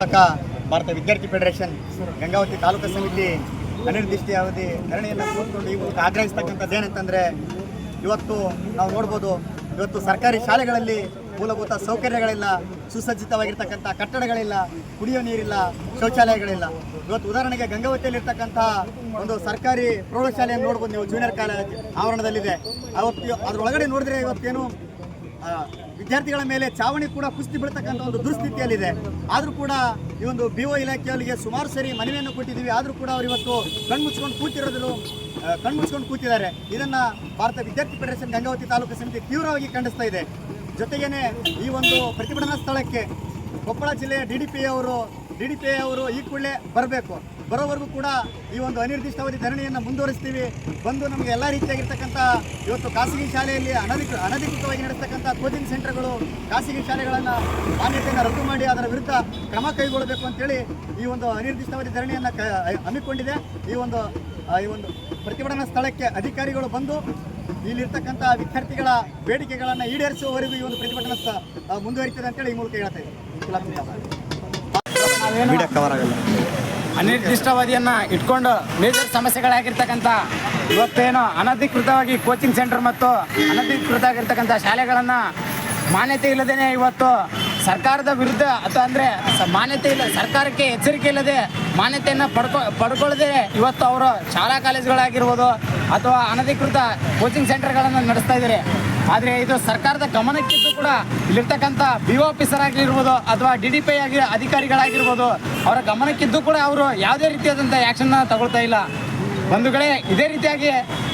ಮೂಲಕ ಭಾರತ ವಿದ್ಯಾರ್ಥಿ ಫೆಡರೇಷನ್ ಗಂಗಾವತಿ ತಾಲೂಕು ಸಮಿತಿ ಅನಿರ್ದಿಷ್ಟ ಅವಧಿ ಧರಣಿಯನ್ನು ಕೂತ್ಕೊಂಡು ಈ ಮೂಲಕ ಆಗ್ರಹಿಸ್ತಕ್ಕಂಥದ್ದು ಏನಂತಂದರೆ, ಇವತ್ತು ನಾವು ನೋಡ್ಬೋದು, ಇವತ್ತು ಸರ್ಕಾರಿ ಶಾಲೆಗಳಲ್ಲಿ ಮೂಲಭೂತ ಸೌಕರ್ಯಗಳಿಲ್ಲ, ಸುಸಜ್ಜಿತವಾಗಿರ್ತಕ್ಕಂಥ ಕಟ್ಟಡಗಳಿಲ್ಲ, ಕುಡಿಯೋ ನೀರಿಲ್ಲ, ಶೌಚಾಲಯಗಳಿಲ್ಲ. ಇವತ್ತು ಉದಾಹರಣೆಗೆ ಗಂಗಾವತಿಯಲ್ಲಿರ್ತಕ್ಕಂಥ ಒಂದು ಸರ್ಕಾರಿ ಪ್ರೌಢಶಾಲೆಯನ್ನು ನೋಡ್ಬೋದು ನೀವು, ಜೂನಿಯರ್ ಕಾಲೇಜ್ ಆವರಣದಲ್ಲಿದೆ. ಅವತ್ತು ಅದರೊಳಗಡೆ ನೋಡಿದ್ರೆ ಇವತ್ತೇನು ವಿದ್ಯಾರ್ಥಿಗಳ ಮೇಲೆ ಚಾವಣಿ ಕೂಡ ಕುಸ್ತಿ ಬೀಳ್ತಕ್ಕಂಥ ಒಂದು ದುಸ್ಥಿತಿಯಲ್ಲಿದೆ. ಆದರೂ ಕೂಡ ಈ ಒಂದು ಬಿ ಒ ಇಲಾಖೆಯವರಿಗೆ ಸುಮಾರು ಸರಿ ಮನವಿಯನ್ನು ಕೊಟ್ಟಿದ್ದೀವಿ. ಆದರೂ ಕೂಡ ಅವರು ಇವತ್ತು ಕಣ್ಮುಚ್ಕೊಂಡು ಕೂತಿರೋದ್ರು ಕಣ್ಮುಚ್ಕೊಂಡು ಕೂತಿದ್ದಾರೆ. ಇದನ್ನು ಭಾರತ ವಿದ್ಯಾರ್ಥಿ ಫೆಡರೇಷನ್ ಗಂಗಾವತಿ ತಾಲೂಕು ಸಮಿತಿ ತೀವ್ರವಾಗಿ ಖಂಡಿಸ್ತಾ ಇದೆ. ಜೊತೆಗೇನೆ ಈ ಒಂದು ಪ್ರತಿಭಟನಾ ಸ್ಥಳಕ್ಕೆ ಕೊಪ್ಪಳ ಜಿಲ್ಲೆಯ ಡಿ ಡಿ ಪಿ ಅವರು ಡಿ ಅವರು ಈ ಕೂಡಲೇ ಬರಬೇಕು. ಬರೋವರೆಗೂ ಕೂಡ ಈ ಒಂದು ಅನಿರ್ದಿಷ್ಟಾವಧಿ ಧರಣಿಯನ್ನು ಮುಂದುವರಿಸ್ತೀವಿ. ಬಂದು ನಮಗೆ ಎಲ್ಲ ರೀತಿಯಾಗಿರ್ತಕ್ಕಂಥ ಇವತ್ತು ಖಾಸಗಿ ಶಾಲೆಯಲ್ಲಿ ಅನಧಿಕೃತ ಅನಧಿಕೃತವಾಗಿ ನಡೆಸ್ತಕ್ಕಂಥ ಕೋಚಿಂಗ್ ಸೆಂಟರ್ಗಳು ಖಾಸಗಿ ಶಾಲೆಗಳನ್ನು ಮಾನ್ಯತೆಯನ್ನು ರದ್ದು ಮಾಡಿ ಅದರ ವಿರುದ್ಧ ಕ್ರಮ ಕೈಗೊಳ್ಳಬೇಕು ಅಂತೇಳಿ ಈ ಒಂದು ಅನಿರ್ದಿಷ್ಟಾವಧಿ ಧರಣಿಯನ್ನು ಕ, ಹಮ್ಮಿಕೊಂಡಿದೆ. ಈ ಒಂದು ಈ ಒಂದು ಪ್ರತಿಭಟನಾ ಸ್ಥಳಕ್ಕೆ ಅಧಿಕಾರಿಗಳು ಬಂದು ಇಲ್ಲಿರ್ತಕ್ಕಂಥ ವಿದ್ಯಾರ್ಥಿಗಳ ಬೇಡಿಕೆಗಳನ್ನು ಈಡೇರಿಸುವವರೆಗೂ ಈ ಒಂದು ಪ್ರತಿಭಟನಾ ಮುಂದುವರಿತದೆ ಅಂತೇಳಿ ಈ ಮೂಲಕ ಹೇಳ್ತಾ ಇದ್ದೀನಿ. ವಿಡಿಯೋ ಕವರ್ ಆಗಲ್ಲ. ಅನಿರ್ದಿಷ್ಟಾವಧಿಯನ್ನು ಇಟ್ಕೊಂಡು ಮೇಜರ್ ಸಮಸ್ಯೆಗಳಾಗಿರ್ತಕ್ಕಂಥ ಇವತ್ತೇನು ಅನಧಿಕೃತವಾಗಿ ಕೋಚಿಂಗ್ ಸೆಂಟರ್ ಮತ್ತು ಅನಧಿಕೃತ ಆಗಿರ್ತಕ್ಕಂಥ ಶಾಲೆಗಳನ್ನು ಮಾನ್ಯತೆ ಇಲ್ಲದೇ ಇವತ್ತು ಸರ್ಕಾರದ ವಿರುದ್ಧ ಅಥವಾ ಅಂದರೆ ಮಾನ್ಯತೆ ಇಲ್ಲ ಸರ್ಕಾರಕ್ಕೆ ಎಚ್ಚರಿಕೆ ಇಲ್ಲದೆ ಮಾನ್ಯತೆಯನ್ನು ಪಡ್ಕೊ ಪಡ್ಕೊಳ್ಳದೆ ಇವತ್ತು ಅವರು ಶಾಲಾ ಕಾಲೇಜುಗಳಾಗಿರ್ಬೋದು ಅಥವಾ ಅನಧಿಕೃತ ಕೋಚಿಂಗ್ ಸೆಂಟರ್ಗಳನ್ನು ನಡೆಸ್ತಾ ಇದ್ದಾರೆ. ಆದರೆ ಇದು ಸರ್ಕಾರದ ಗಮನಕ್ಕಿದ್ದು ಕೂಡ ಇಲ್ಲಿರ್ತಕ್ಕಂಥ ಬಿ ಆಫೀಸರ್ ಆಗಿರ್ಬೋದು ಅಥವಾ ಡಿ ಡಿ ಪಿ ಆಗಿ ಅಧಿಕಾರಿಗಳಾಗಿರ್ಬೋದು, ಅವರ ಗಮನಕ್ಕಿದ್ದು ಕೂಡ ಅವರು ಯಾವುದೇ ರೀತಿಯಾದಂಥ ಆ್ಯಕ್ಷನ್ನ ತಗೊಳ್ತಾ ಇಲ್ಲ. ಬಂಧುಗಳೇ, ಇದೇ ರೀತಿಯಾಗಿ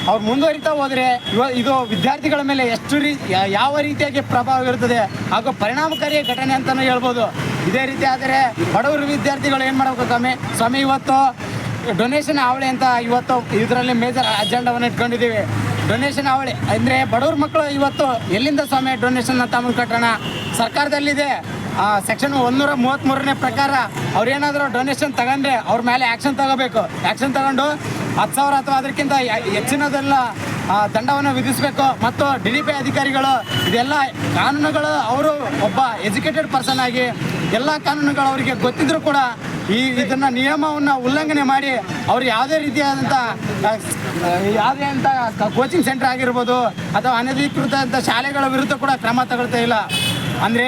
ಅವ್ರು ಮುಂದುವರಿತಾ ಹೋದರೆ ಇವ ಇದು ವಿದ್ಯಾರ್ಥಿಗಳ ಮೇಲೆ ಎಷ್ಟು ರೀ ಯಾವ ರೀತಿಯಾಗಿ ಪ್ರಭಾವ ಇರುತ್ತದೆ ಹಾಗೂ ಪರಿಣಾಮಕಾರಿ ಘಟನೆ ಅಂತಲೂ ಹೇಳ್ಬೋದು. ಇದೇ ರೀತಿ ಆದರೆ ಬಡವರು ವಿದ್ಯಾರ್ಥಿಗಳು ಏನು ಮಾಡಬೇಕು ಸ್ವಾಮಿ? ಸ್ವಾಮಿ, ಇವತ್ತು ಡೊನೇಷನ್ ಅವಳಿ ಅಂತ ಇವತ್ತು ಇದರಲ್ಲಿ ಮೇಜರ್ ಅಜೆಂಡಾವನ್ನು ಇಟ್ಕೊಂಡಿದ್ದೀವಿ. ಡೊನೇಷನ್ ಅವಳಿ ಅಂದರೆ ಬಡವ್ರ ಮಕ್ಕಳು ಇವತ್ತು ಎಲ್ಲಿಂದ ಸ್ವಾಮಿ ಡೊನೇಷನ್ ತಮ್ಮ ಕಟ್ಟೋಣ ಸರ್ಕಾರದಲ್ಲಿದೆ. ಸೆಕ್ಷನ್ ಒಂದೂರ ಮೂವತ್ತ್ಮೂರನೇ ಪ್ರಕಾರ ಅವ್ರೇನಾದರೂ ಡೊನೇಷನ್ ತಗೊಂಡ್ರೆ ಅವ್ರ ಮೇಲೆ ಆ್ಯಕ್ಷನ್ ತಗೋಬೇಕು. ಆ್ಯಕ್ಷನ್ ತಗೊಂಡು ಹತ್ತು ಸಾವಿರ ಅಥವಾ ಅದಕ್ಕಿಂತ ಹೆಚ್ಚಿನದೆಲ್ಲ ದಂಡವನ್ನು ವಿಧಿಸಬೇಕು ಮತ್ತು ಡಿ ಡಿ ಪಿ ಅಧಿಕಾರಿಗಳು ಇದೆಲ್ಲ ಕಾನೂನುಗಳು, ಅವರು ಒಬ್ಬ ಎಜುಕೇಟೆಡ್ ಪರ್ಸನ್ ಆಗಿ ಎಲ್ಲ ಕಾನೂನುಗಳು ಅವರಿಗೆ ಗೊತ್ತಿದ್ರು ಕೂಡ ಈ ಇದನ್ನ ನಿಯಮವನ್ನು ಉಲ್ಲಂಘನೆ ಮಾಡಿ ಅವರು ಯಾವುದೇ ರೀತಿಯಾದಂಥ ಯಾವುದೇ ಅಂತ ಕೋಚಿಂಗ್ ಸೆಂಟರ್ ಆಗಿರ್ಬೋದು ಅಥವಾ ಅನಧಿಕೃತ ಅಂತ ಶಾಲೆಗಳ ವಿರುದ್ಧ ಕೂಡ ಕ್ರಮ ತಗೊಳ್ತಾ ಇಲ್ಲ. ಅಂದರೆ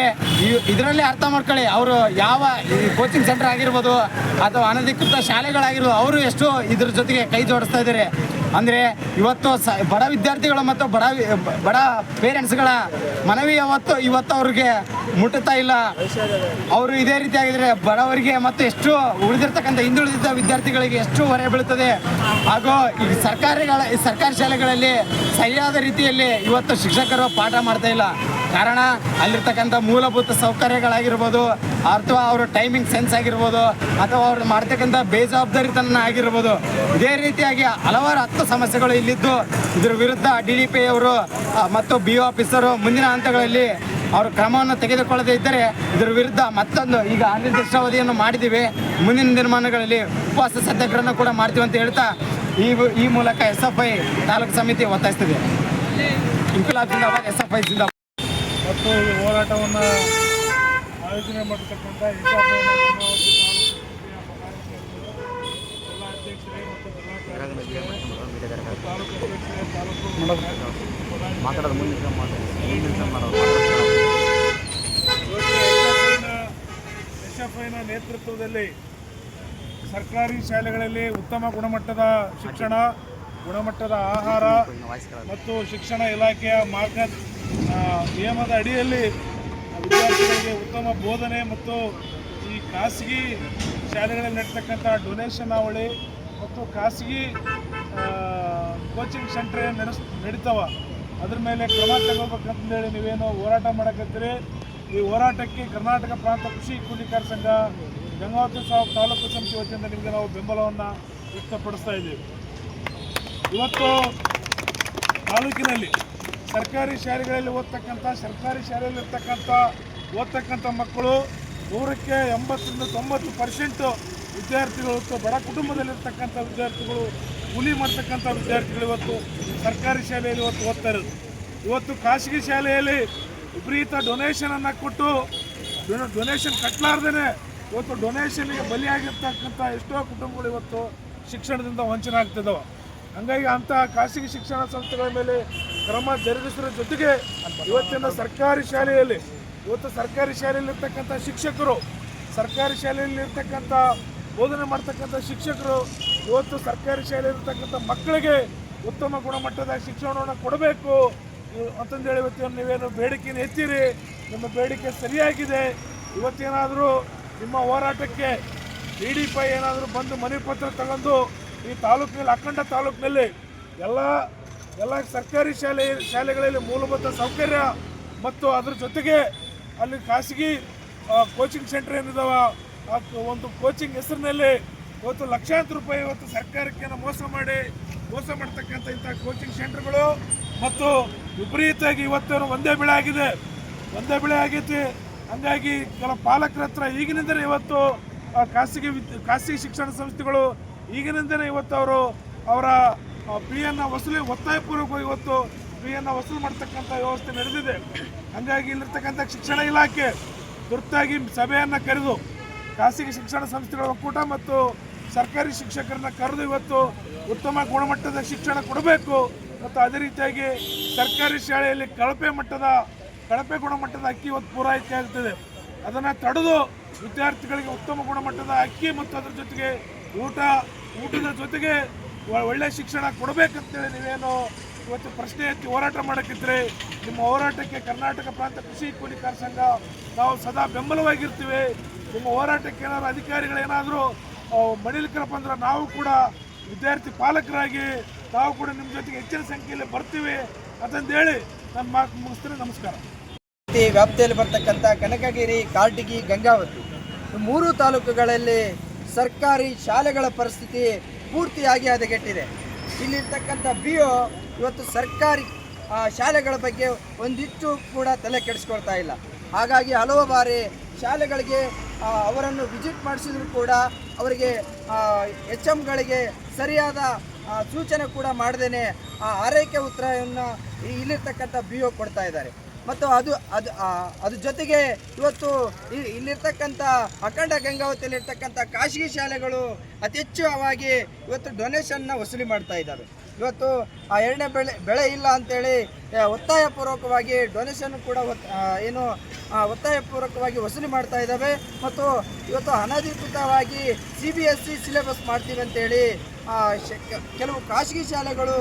ಇದರಲ್ಲಿ ಅರ್ಥ ಮಾಡ್ಕೊಳ್ಳಿ, ಅವರು ಯಾವ ಈ ಕೋಚಿಂಗ್ ಸೆಂಟರ್ ಆಗಿರ್ಬೋದು ಅಥವಾ ಅನಧಿಕೃತ ಶಾಲೆಗಳಾಗಿರ್ಬೋದು, ಅವರು ಎಷ್ಟು ಇದ್ರ ಜೊತೆಗೆ ಕೈ ಜೋಡಿಸ್ತಾ ಇದ್ದಾರೆ. ಅಂದರೆ ಇವತ್ತು ಸ ಬಡ ವಿದ್ಯಾರ್ಥಿಗಳು ಮತ್ತು ಬಡ ಬಡ ಪೇರೆಂಟ್ಸ್ಗಳ ಮನವಿ ಯಾವತ್ತು ಇವತ್ತು ಅವ್ರಿಗೆ ಮುಟ್ಟುತ್ತಾ ಇಲ್ಲ. ಅವರು ಇದೇ ರೀತಿಯಾಗಿದ್ದರೆ ಬಡವರಿಗೆ ಮತ್ತು ಎಷ್ಟು ಉಳಿದಿರ್ತಕ್ಕಂಥ ಹಿಂದುಳಿದಿದ್ದ ವಿದ್ಯಾರ್ಥಿಗಳಿಗೆ ಎಷ್ಟು ಹೊರೆ ಬೀಳುತ್ತದೆ. ಹಾಗೂ ಈ ಸರ್ಕಾರಿಗಳ ಸರ್ಕಾರಿ ಶಾಲೆಗಳಲ್ಲಿ ಸರಿಯಾದ ರೀತಿಯಲ್ಲಿ ಇವತ್ತು ಶಿಕ್ಷಕರು ಪಾಠ ಮಾಡ್ತಾ ಇಲ್ಲ. ಕಾರಣ ಅಲ್ಲಿರ್ತಕ್ಕಂಥ ಮೂಲಭೂತ ಸೌಕರ್ಯಗಳಾಗಿರ್ಬೋದು ಅಥವಾ ಅವರ ಟೈಮಿಂಗ್ ಸೆನ್ಸ್ ಆಗಿರ್ಬೋದು ಅಥವಾ ಅವ್ರು ಮಾಡ್ತಕ್ಕಂಥ ಬೇಜವಾಬ್ದಾರಿತನ ಆಗಿರ್ಬೋದು ಇದೇ ರೀತಿಯಾಗಿ ಹಲವಾರು ಹತ್ತು ಸಮಸ್ಯೆಗಳು ಇಲ್ಲಿದ್ದು. ಇದರ ವಿರುದ್ಧ ಡಿ ಡಿ ಪಿ ಅವರು ಮತ್ತು ಬಿ ಆಫೀಸರು ಮುಂದಿನ ಹಂತಗಳಲ್ಲಿ ಅವರು ಕ್ರಮವನ್ನು ತೆಗೆದುಕೊಳ್ಳದೇ ಇದ್ದರೆ ಇದರ ವಿರುದ್ಧ ಮತ್ತೊಂದು ಈಗ ಅನಿರ್ದಿಷ್ಟಾವಧಿಯನ್ನು ಮಾಡಿದ್ದೀವಿ. ಮುಂದಿನ ದಿನಮಾನಗಳಲ್ಲಿ ಉಪವಾಸ ಸತ್ಯಾಗ್ರಹ ಕೂಡ ಮಾಡ್ತೀವಿ ಅಂತ ಹೇಳ್ತಾ ಈ ಈ ಮೂಲಕ ಎಸ್ ಎಫ್ ಐ ತಾಲೂಕು ಸಮಿತಿ ಒತ್ತಾಯಿಸ್ತಿದೆ. ಇಂಕುಲಾಬ್ ಜಿಂದಾಬಾದ್ ಎಸ್ ಎಫ್ ಐ ಜಿಂದಾಬಾದ್. ಮತ್ತು ಈ ಹೋರಾಟವನ್ನು ಆಯೋಜನೆ ಮಾಡಿರ್ತಕ್ಕಂಥ ಮಾತಾಡೋದು ಮುಂದಿನ ಎಸ್ ಎಫ್ ಐನ ನೇತೃತ್ವದಲ್ಲಿ ಸರ್ಕಾರಿ ಶಾಲೆಗಳಲ್ಲಿ ಉತ್ತಮ ಗುಣಮಟ್ಟದ ಶಿಕ್ಷಣ, ಗುಣಮಟ್ಟದ ಆಹಾರ ಮತ್ತು ಶಿಕ್ಷಣ ಇಲಾಖೆಯ ಮಾರ್ಗ ನಿಯಮದ ಅಡಿಯಲ್ಲಿ ವಿದ್ಯಾರ್ಥಿಗಳಿಗೆ ಉತ್ತಮ ಬೋಧನೆ ಮತ್ತು ಈ ಖಾಸಗಿ ಶಾಲೆಗಳಲ್ಲಿ ನಡೀತಕ್ಕಂಥ ಡೊನೇಷನ್ ಅವಳಿ ಮತ್ತು ಖಾಸಗಿ ಕೋಚಿಂಗ್ ಸೆಂಟ್ರ್ ನಡೆಸ್, ನಡೀತಾವ, ಅದ್ರ ಮೇಲೆ ಕ್ರಮ ತಗೋಬೇಕಂತೇಳಿ ನೀವೇನು ಹೋರಾಟ ಮಾಡಕತ್ತೀರಿ. ಈ ಹೋರಾಟಕ್ಕೆ ಕರ್ನಾಟಕ ಪ್ರಾಂತ ಕೃಷಿ ಕೂಲಿಕಾರ ಸಂಘ, ಗಂಗಾವತಿ ಸಾಹೇಬ್ ತಾಲೂಕು ಸಮಿತಿ ವತಿಯಿಂದ ನಿಮಗೆ ನಾವು ಬೆಂಬಲವನ್ನು ವ್ಯಕ್ತಪಡಿಸ್ತಾ ಇದ್ದೀವಿ. ಇವತ್ತು ತಾಲೂಕಿನಲ್ಲಿ ಸರ್ಕಾರಿ ಶಾಲೆಗಳಲ್ಲಿ ಓದ್ತಕ್ಕಂಥ, ಸರ್ಕಾರಿ ಶಾಲೆಯಲ್ಲಿ ಇರ್ತಕ್ಕಂಥ, ಓದ್ತಕ್ಕಂಥ ಮಕ್ಕಳು ನೂರಕ್ಕೆ ಎಂಬತ್ತರಿಂದ ತೊಂಬತ್ತು ಪರ್ಸೆಂಟು ವಿದ್ಯಾರ್ಥಿಗಳು ಇವತ್ತು ಬಡ ಕುಟುಂಬದಲ್ಲಿರ್ತಕ್ಕಂಥ ವಿದ್ಯಾರ್ಥಿಗಳು, ಕೂಲಿ ಮಾಡ್ತಕ್ಕಂಥ ವಿದ್ಯಾರ್ಥಿಗಳು ಇವತ್ತು ಸರ್ಕಾರಿ ಶಾಲೆಯಲ್ಲಿ ಇವತ್ತು ಓದ್ತಾ ಇರೋದು. ಇವತ್ತು ಖಾಸಗಿ ಶಾಲೆಯಲ್ಲಿ ವಿಪರೀತ ಡೊನೇಷನನ್ನು ಕೊಟ್ಟು ಡೊನೇಷನ್ ಕಟ್ಟಲಾರ್ದೇ ಇವತ್ತು ಡೊನೇಷನ್ಗೆ ಬಲಿಯಾಗಿರ್ತಕ್ಕಂಥ ಎಷ್ಟೋ ಕುಟುಂಬಗಳು ಇವತ್ತು ಶಿಕ್ಷಣದಿಂದ ವಂಚನೆ ಆಗ್ತಿದ್ದಾವೆ ಹಂಗಾಗಿ ಅಂಥ ಖಾಸಗಿ ಶಿಕ್ಷಣ ಸಂಸ್ಥೆಗಳ ಮೇಲೆ ಕ್ರಮ ಜರುಗಿಸಿರೋ ಜೊತೆಗೆ ಇವತ್ತಿನ ಸರ್ಕಾರಿ ಶಾಲೆಯಲ್ಲಿ, ಇವತ್ತು ಸರ್ಕಾರಿ ಶಾಲೆಯಲ್ಲಿರ್ತಕ್ಕಂಥ ಶಿಕ್ಷಕರು, ಸರ್ಕಾರಿ ಶಾಲೆಯಲ್ಲಿರ್ತಕ್ಕಂಥ ಬೋಧನೆ ಮಾಡ್ತಕ್ಕಂಥ ಶಿಕ್ಷಕರು, ಇವತ್ತು ಸರ್ಕಾರಿ ಶಾಲೆಯಲ್ಲಿರ್ತಕ್ಕಂಥ ಮಕ್ಕಳಿಗೆ ಉತ್ತಮ ಗುಣಮಟ್ಟದ ಶಿಕ್ಷಣವನ್ನು ಕೊಡಬೇಕು. ಅಂತಂದೇಳಿ ಇವತ್ತಿನ ನೀವೇನು ಬೇಡಿಕೆಯನ್ನು ಎತ್ತೀರಿ? ನಿಮ್ಮ ಬೇಡಿಕೆ ಸರಿಯಾಗಿದೆ. ಇವತ್ತೇನಾದರೂ ನಿಮ್ಮ ಹೋರಾಟಕ್ಕೆ ಡಿ ಡಿ ಪೈ ಏನಾದರೂ ಬಂದು ಮನವಿ ಪತ್ರ ತಗೊಂಡು ಈ ತಾಲೂಕಿನಲ್ಲಿ, ಅಖಂಡ ತಾಲೂಕಿನಲ್ಲಿ ಎಲ್ಲ ಎಲ್ಲ ಸರ್ಕಾರಿ ಶಾಲೆ, ಶಾಲೆಗಳಲ್ಲಿ ಮೂಲಭೂತ ಸೌಕರ್ಯ ಮತ್ತು ಅದರ ಜೊತೆಗೆ ಅಲ್ಲಿ ಖಾಸಗಿ ಕೋಚಿಂಗ್ ಸೆಂಟರ್ ಏನಿದಾವ, ಆ, ಒಂದು ಕೋಚಿಂಗ್ ಹೆಸರಿನಲ್ಲಿ ಇವತ್ತು ಲಕ್ಷಾಂತರ ರೂಪಾಯಿ ಇವತ್ತು ಸರ್ಕಾರಕ್ಕೆ ಮೋಸ ಮಾಡಿ, ಮೋಸ ಮಾಡ್ತಕ್ಕಂಥ ಇಂಥ ಕೋಚಿಂಗ್ ಸೆಂಟರ್ಗಳು ಮತ್ತು ವಿಪರೀತವಾಗಿ ಇವತ್ತೇನು ಒಂದೇ ಬೆಳೆ ಆಗಿದೆ. ಒಂದೇ ಬೆಳೆ ಆಗೈತಿ. ಹಂಗಾಗಿ ಕೆಲ ಪಾಲಕರ ಹತ್ರ ಈಗಿನಿಂದಲೇ ಇವತ್ತು ಖಾಸಗಿ ಖಾಸಗಿ ಶಿಕ್ಷಣ ಸಂಸ್ಥೆಗಳು ಈಗಿನಿಂದಲೇ ಇವತ್ತು ಅವರು ಅವರ ಪಿಯನ್ನು ವಸೂಲಿ ಒತ್ತಾಯಪೂರ್ವಕವಾಗಿ ಇವತ್ತು ಪಿಯನ್ನು ವಸೂಲಿ ಮಾಡ್ತಕ್ಕಂಥ ವ್ಯವಸ್ಥೆ ನಡೆದಿದೆ. ಹಾಗಾಗಿ ಇಲ್ಲಿರ್ತಕ್ಕಂಥ ಶಿಕ್ಷಣ ಇಲಾಖೆ ತುರ್ತಾಗಿ ಸಭೆಯನ್ನು ಕರೆದು, ಖಾಸಗಿ ಶಿಕ್ಷಣ ಸಂಸ್ಥೆಗಳ ಒಕ್ಕೂಟ ಮತ್ತು ಸರ್ಕಾರಿ ಶಿಕ್ಷಕರನ್ನ ಕರೆದು ಇವತ್ತು ಉತ್ತಮ ಗುಣಮಟ್ಟದ ಶಿಕ್ಷಣ ಕೊಡಬೇಕು ಮತ್ತು ಅದೇ ರೀತಿಯಾಗಿ ಸರ್ಕಾರಿ ಶಾಲೆಯಲ್ಲಿ ಕಳಪೆ ಮಟ್ಟದ, ಕಳಪೆ ಗುಣಮಟ್ಟದ ಅಕ್ಕಿ ಇವತ್ತು ಪೂರೈಕೆ ಆಗ್ತದೆ. ಅದನ್ನು ತಡೆದು ವಿದ್ಯಾರ್ಥಿಗಳಿಗೆ ಉತ್ತಮ ಗುಣಮಟ್ಟದ ಅಕ್ಕಿ ಮತ್ತು ಅದರ ಜೊತೆಗೆ ಊಟ, ಊಟದ ಜೊತೆಗೆ ಒಳ್ಳೆ ಶಿಕ್ಷಣ ಕೊಡಬೇಕಂತೇಳಿ ನೀವೇನು ಇವತ್ತು ಪ್ರಶ್ನೆ ಎತ್ತಿ ಹೋರಾಟ ಮಾಡೋಕ್ಕಿದ್ರೆ ನಿಮ್ಮ ಹೋರಾಟಕ್ಕೆ ಕರ್ನಾಟಕ ಪ್ರಾಂತ ಕೃಷಿ ಕೂಲಿಕಾರ ಸಂಘ ನಾವು ಸದಾ ಬೆಂಬಲವಾಗಿರ್ತೀವಿ. ನಿಮ್ಮ ಹೋರಾಟಕ್ಕೆ ಏನಾದರೂ ಅಧಿಕಾರಿಗಳೇನಾದರೂ ಮಡಿಲಿಕ್ರಪ್ಪ ಅಂದ್ರೆ ನಾವು ಕೂಡ ವಿದ್ಯಾರ್ಥಿ ಪಾಲಕರಾಗಿ ನಾವು ಕೂಡ ನಿಮ್ಮ ಜೊತೆಗೆ ಹೆಚ್ಚಿನ ಸಂಖ್ಯೆಯಲ್ಲಿ ಬರ್ತೀವಿ ಅಂತಂದೇಳಿ ನನ್ನ ಮಾತು ಮುಗಿಸ್ತೀನಿ. ನಮಸ್ಕಾರ. ವ್ಯಾಪ್ತಿಯಲ್ಲಿ ಬರ್ತಕ್ಕಂಥ ಕನಕಗಿರಿ ಕಾಟಗಿ ಗಂಗಾವತಿ ಮೂರು ತಾಲೂಕುಗಳಲ್ಲಿ ಸರ್ಕಾರಿ ಶಾಲೆಗಳ ಪರಿಸ್ಥಿತಿ ಪೂರ್ತಿಯಾಗಿ ಹದಗೆಟ್ಟಿದೆ. ಇಲ್ಲಿರ್ತಕ್ಕಂಥ ಬಿ ಒ ಇವತ್ತು ಸರ್ಕಾರಿ ಶಾಲೆಗಳ ಬಗ್ಗೆ ಒಂದಿಷ್ಟು ಕೂಡ ತಲೆ ಕೆಡಿಸ್ಕೊಳ್ತಾ ಇಲ್ಲ. ಹಾಗಾಗಿ ಹಲವು ಬಾರಿ ಶಾಲೆಗಳಿಗೆ ಅವರನ್ನು ವಿಸಿಟ್ ಮಾಡಿಸಿದ್ರು ಕೂಡ ಅವರಿಗೆ ಎಚ್ ಎಮ್ಗಳಿಗೆ ಸರಿಯಾದ ಸೂಚನೆ ಕೂಡ ಮಾಡದೇನೆ, ಆ, ಆರೈಕೆ ಉತ್ತರವನ್ನು ಇಲ್ಲಿರ್ತಕ್ಕಂಥ ಬಿ ಒ ಕೊಡ್ತಾ ಇದ್ದಾರೆ. ಮತ್ತು ಅದು ಅದು ಅದ್ರ ಜೊತೆಗೆ ಇವತ್ತು ಇಲ್ಲಿರ್ತಕ್ಕಂಥ ಅಖಂಡ ಗಂಗಾವತಿಯಲ್ಲಿರ್ತಕ್ಕಂಥ ಖಾಸಗಿ ಶಾಲೆಗಳು ಅತಿ ಹೆಚ್ಚವಾಗಿ ಇವತ್ತು ಡೊನೇಷನ್ನ ವಸೂಲಿ ಮಾಡ್ತಾ ಇದ್ದಾರೆ. ಇವತ್ತು ಆ ಎರಡನೇ ಬೆಳೆ ಬೆಳೆ ಇಲ್ಲ ಅಂತೇಳಿ ಒತ್ತಾಯಪೂರ್ವಕವಾಗಿ ಡೊನೇಷನ್ ಕೂಡ ಏನು ಒತ್ತಾಯಪೂರ್ವಕವಾಗಿ ವಸೂಲಿ ಮಾಡ್ತಾ ಇದ್ದಾವೆ. ಮತ್ತು ಇವತ್ತು ಅನಧಿಕೃತವಾಗಿ C B S C syllabus ಮಾಡ್ತೀವಿ ಅಂತೇಳಿ ಕೆಲವು ಖಾಸಗಿ ಶಾಲೆಗಳು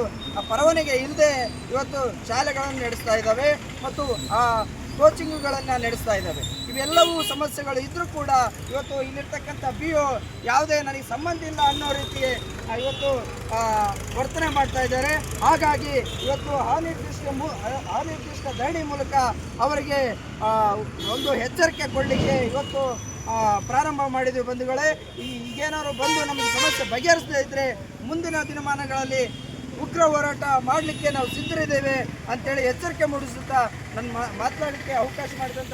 ಪರವಾನಿಗೆ ಇಲ್ಲದೆ ಇವತ್ತು ಶಾಲೆಗಳನ್ನು ನಡೆಸ್ತಾ ಇದ್ದಾವೆ ಮತ್ತು ಆ ಕೋಚಿಂಗ್ಗಳನ್ನು ನಡೆಸ್ತಾ ಇದ್ದಾವೆ. ಇವೆಲ್ಲವೂ ಸಮಸ್ಯೆಗಳು ಇದ್ದರೂ ಕೂಡ ಇವತ್ತು ಇಲ್ಲಿರ್ತಕ್ಕಂಥ ಬಿ ಒ ಯಾವುದೇ ನನಗೆ ಸಂಬಂಧ ಇಲ್ಲ ಅನ್ನೋ ರೀತಿ ಇವತ್ತು ವರ್ತನೆ ಮಾಡ್ತಾ ಇದ್ದಾರೆ. ಹಾಗಾಗಿ ಇವತ್ತು ಅನಿರ್ದಿಷ್ಟ ಮೂ ಅನಿರ್ದಿಷ್ಟ ಧರಣಿ ಮೂಲಕ ಅವರಿಗೆ ಒಂದು ಎಚ್ಚರಿಕೆ ಕೊಡಲಿಕ್ಕೆ ಇವತ್ತು ಪ್ರಾರಂಭ ಮಾಡಿದ್ವಿ ಬಂಧುಗಳೇ. ಈ ಈಗೇನಾದ್ರು ಬಂದು ನಮಗೆ ಸಮಸ್ಯೆ ಬಗೆಹರಿಸದೇ ಇದ್ದರೆ ಮುಂದಿನ ದಿನಮಾನಗಳಲ್ಲಿ ಉಗ್ರ ಹೋರಾಟ ಮಾಡಲಿಕ್ಕೆ ನಾವು ಸಿದ್ಧರಿದ್ದೇವೆ ಅಂತೇಳಿ ಎಚ್ಚರಿಕೆ ಮೂಡಿಸುತ್ತಾ ನನ್ನ ಮಾತನಾಡಲಿಕ್ಕೆ ಅವಕಾಶ ಮಾಡಿದಂಥ